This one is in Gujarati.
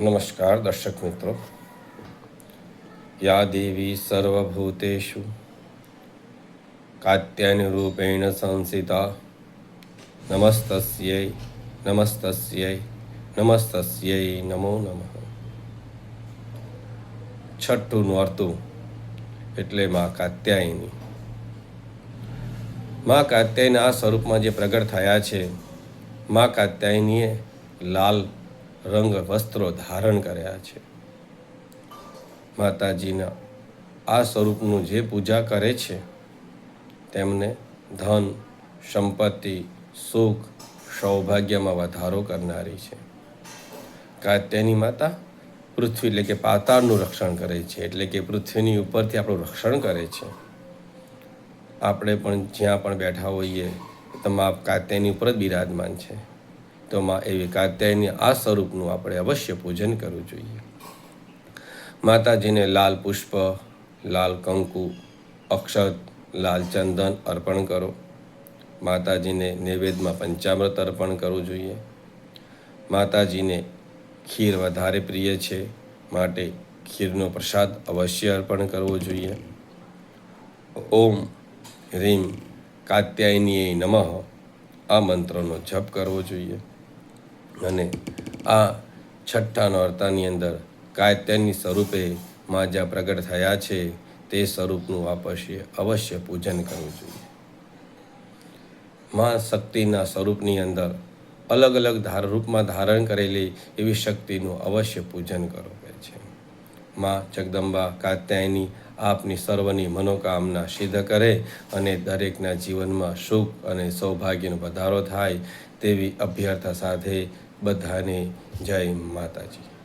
નમસ્કાર દર્શક મિત્રો યા દેવી સર્વભૂતેષુ કાત્યાયન રૂપેણ સંસિતા નમસ્તસ્યૈ નમસ્તસ્યૈ નમસ્તસ્યૈ નમો નમઃ છઠ્ઠું નોરતું એટલે મા કાત્યાયની। મા કાત્યાયના આ સ્વરૂપમાં જે પ્રગટ થયા છે, મા કાત્યાયનીએ લાલ રંગ વસ્ત્રો ધારણ કર્યા છે. માતાજીના આ સ્વરૂપનું જે પૂજા કરે છે, તેમને ધન, સંપત્તિ, સુખ, સૌભાગ્યમાં વધારો કરનારી છે. કાત્યાની માતા પૃથ્વી એટલે કે પાતાળનું રક્ષણ કરે છે, એટલે કે પૃથ્વીની ઉપરથી આપણું રક્ષણ કરે છે. આપણે પણ જ્યાં પણ બેઠા હોઈએ તમામ કાત્યાની ઉપર જ બિરાજમાન છે. તો માં એવી કાત્યાયની આ સ્વરૂપનું આપણે અવશ્ય પૂજન કરવું જોઈએ. માતાજીને લાલ પુષ્પ, લાલ કંકુ, અક્ષત, લાલ ચંદન અર્પણ કરો. માતાજીને નૈવેદ્યમાં પંચામૃત અર્પણ કરવું જોઈએ. માતાજીને ખીર વધારે પ્રિય છે માટે ખીરનો પ્રસાદ અવશ્ય અર્પણ કરવો જોઈએ. ઓમ રીમ કાત્યાયનીય નમઃ આ મંત્રનો જપ કરવો જોઈએ. અને આ છઠ્ઠા નોરતાની અંદર કાત્યાની સ્વરૂપે માં જ્યાં પ્રગટ થયા છે, તે સ્વરૂપનું અવશ્ય અવશ્ય પૂજન કરવું જોઈએ. માં શક્તિના સ્વરૂપની અંદર અલગ અલગ ધાર, રૂપમાં ધારણ કરેલી એવી શક્તિનું અવશ્ય પૂજન કરો કહે છે. માં જગદંબા કાત્યાયની આપની સર્વની મનોકામના સિદ્ધ કરે અને દરેકના જીવનમાં સુખ અને સૌભાગ્યનો વધારો થાય તેવી અભ્યર્થના સાથે બધાને જય માતાજી.